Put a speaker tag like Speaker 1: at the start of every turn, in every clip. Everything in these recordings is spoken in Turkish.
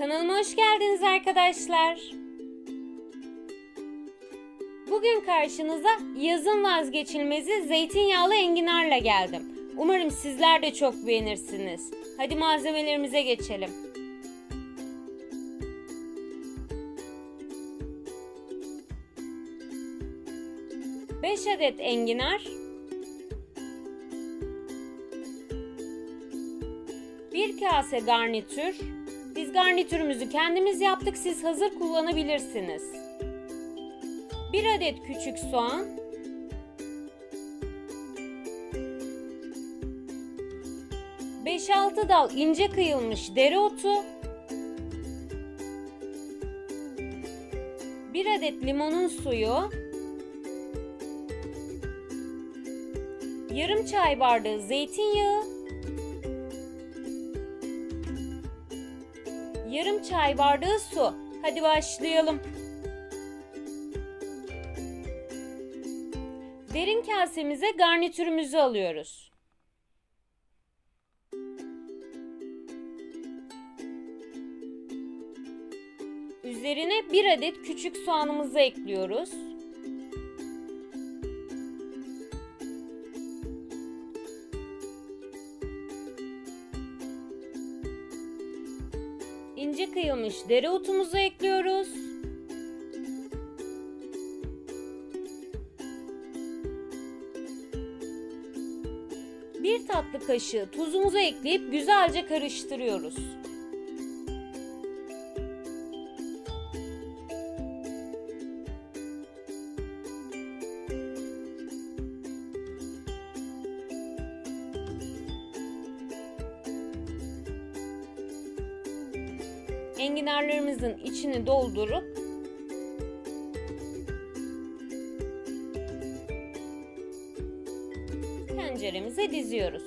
Speaker 1: Kanalıma hoş geldiniz arkadaşlar. Bugün karşınıza yazın vazgeçilmezi zeytinyağlı enginarla geldim. Umarım sizler de çok beğenirsiniz. Hadi malzemelerimize geçelim. Beş adet enginar, bir kase garnitür. Biz garnitürümüzü kendimiz yaptık. Siz hazır kullanabilirsiniz. Bir adet küçük soğan. Beş altı dal ince kıyılmış dereotu. Bir adet limonun suyu. Yarım çay bardağı zeytinyağı. Yarım çay bardağı su. Hadi başlayalım. Derin kasemize garnitürümüzü alıyoruz. Üzerine bir adet küçük soğanımızı ekliyoruz. İnce kıyılmış dereotumuzu ekliyoruz. Bir tatlı kaşığı tuzumuzu ekleyip güzelce karıştırıyoruz. Enginarlarımızın içini doldurup tenceremize diziyoruz.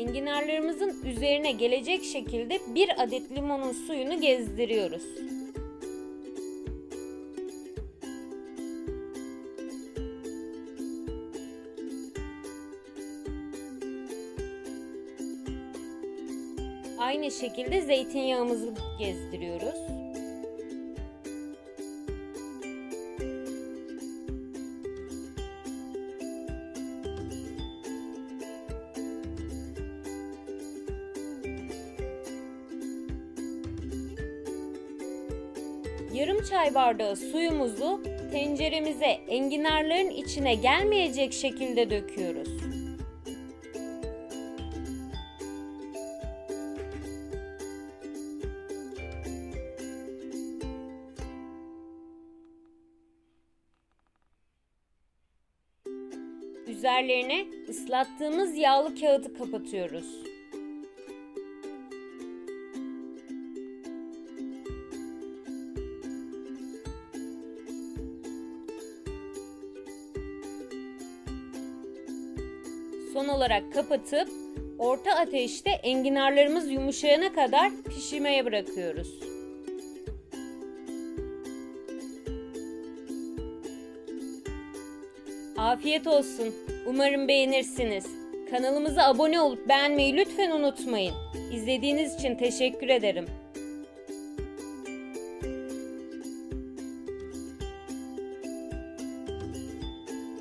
Speaker 1: Enginarlarımızın üzerine gelecek şekilde bir adet limonun suyunu gezdiriyoruz. Aynı şekilde zeytinyağımızı gezdiriyoruz. Yarım çay bardağı suyumuzu tenceremize enginarların içine gelmeyecek şekilde döküyoruz. Üzerlerine ıslattığımız yağlı kağıdı kapatıyoruz. Son olarak kapatıp orta ateşte enginarlarımız yumuşayana kadar pişirmeye bırakıyoruz. Afiyet olsun. Umarım beğenirsiniz. Kanalımıza abone olup beğenmeyi lütfen unutmayın. İzlediğiniz için teşekkür ederim.